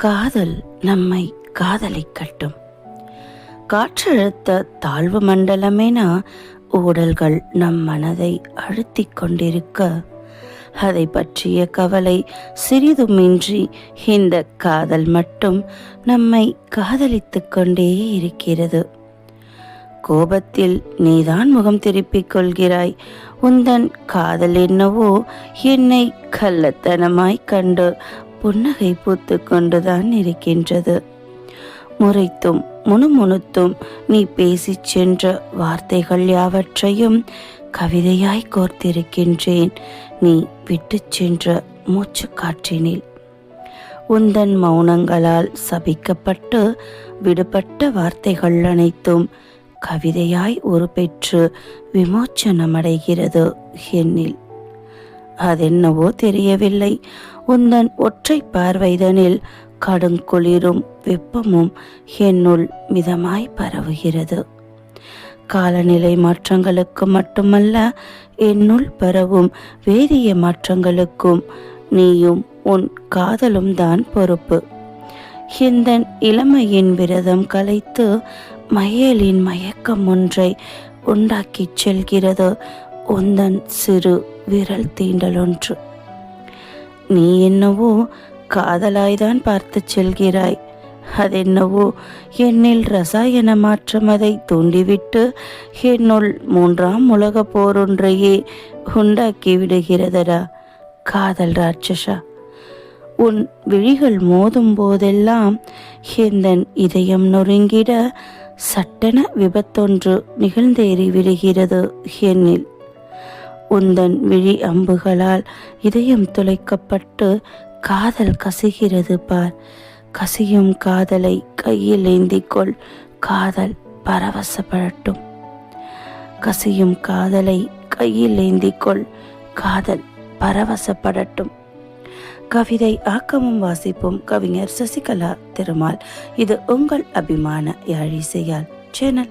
காதல் நம்மை காதலிக்கட்டும் காற்றழுத்த தாழ்வு மண்டலமென ஊடல்கள் நம் மனதை அழுத்திக் கொண்டிருக்க. அதை பற்றிய கவலை சிறிதுமின்றி இந்த காதல் மட்டும் நம்மை காதலித்துக் கொண்டே இருக்கிறது. கோபத்தில் நீதான் முகம் திருப்பிக் கொள்கிறாய். உந்தன் காதல் என்னவோ என்னை கள்ளத்தனமாய் கண்டு புன்னகை பூத்து கொண்டுதான் இருக்கின்றது. முறைத்தும் முணுமுணுத்தும் நீ பேசிச் சென்ற வார்த்தைகள் யாவற்றையும் கவிதையாய் கோர்த்திருக்கின்றேன். நீ விட்டுச் சென்ற மூச்சு காற்றினில். உந்தன் மௌனங்களால் சபிக்கப்பட்டு விடுபட்ட வார்த்தைகள் அனைத்தும் கவிதையாய் உருப்பெற்று விமோச்சனமடைகிறது என்னில். அதென்னவோ தெரியவில்லை. உந்தன் ஒற்றை பார்வைதனில் கடுங்குளிரும் வெப்பமும் என்னுள் மிதமாய் பரவுகிறது. காலநிலை மாற்றங்களுக்கு மட்டுமல்ல என்னுள் பரவும் வேதிய மாற்றங்களுக்கும் நீயும் உன் காதலும் தான் பொறுப்பு. ஹிந்தன் இளமையின் விரதம் கலைத்து மயலின் மயக்கம் ஒன்றை உண்டாக்கிச் செல்கிறது. உந்தன் சிறு விரல் தீண்டலொன்று நீ என்னவோ காதலாய்தான் பார்த்துச் செல்கிறாய். அதென்னவோ என்னில் ரசாயன மாற்றம் அதை தூண்டிவிட்டு என்னுள் மூன்றாம் உலக போரொன்றையே உண்டாக்கி விடுகிறதடா காதல் ராட்சசா. உன் விழிகள் மோதும் போதெல்லாம் எந்தன் இதயம் நொறுங்கிட சட்டென விபத்தொன்று நிகழ்ந்தேறி விடுகிறது என்னில். உந்தன் விழி அம்புகளால் இதயம் துளைக்கப்பட்டு காதல் கசிகிறது பார். கசியும் காதலை கையில் ஏந்திக்கொள் காதல் பரவசப்படட்டும். கசியும் காதலை கையில் ஏந்திக்கொள் காதல் பரவசப்படட்டும். கவிதை ஆக்கமும் வாசிப்பும் கவிஞர் சசிகலா திருமால். இது உங்கள் அபிமான யாழிசையால். சேனல்